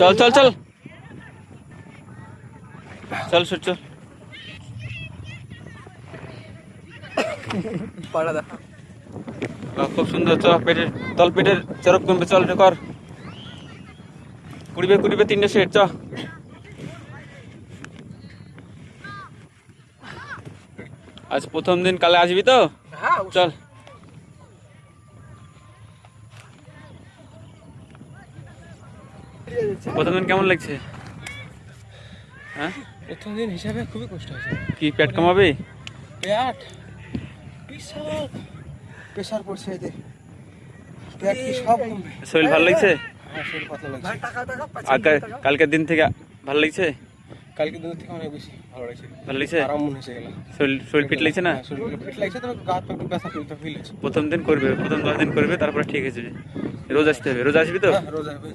চল চল চল। চল সর চল। পাড়া দেখা। বাহ, খুব সুন্দর চ পেটের তল পেটের চরক কমবে চল এটা কর। কুড়িবে কুড়িবে তিনটে সেট চ। আজ প্রথম দিন কালে আসবি তো? হ্যাঁ চল। প্রথম দিন কেমন লাগছে? হ্যাঁ? প্রথম দিন হিসাবে খুবই কষ্ট হয়েছে। কি পেট কমাবে? পেট? বিশাল। প্রেশার পড়ছে এতে। পেট কি সব কমবে। শরীর ভালো লাগছে? হ্যাঁ শরীর পাতলা লাগছে। আর কালকের দিন থেকে ভালো লাগছে? কালকে দুধ থেকে অনেক বেশি ভালো লাগছে। ভালো লাগছে? আরাম মনে হয়েছে গেল শরীর শরীর ফিট লাগছে না? হ্যাঁ, শরীর ফিট লাগছে তবে গা পা একটু ব্যথা ফিল ফিল হচ্ছে। প্রথম দিন করবে প্রথম দশ দিন করবে তারপরে ঠিক আছে রোজ আসতে হবে। রোজ আসবি তো? হ্যাঁ রোজ আসবে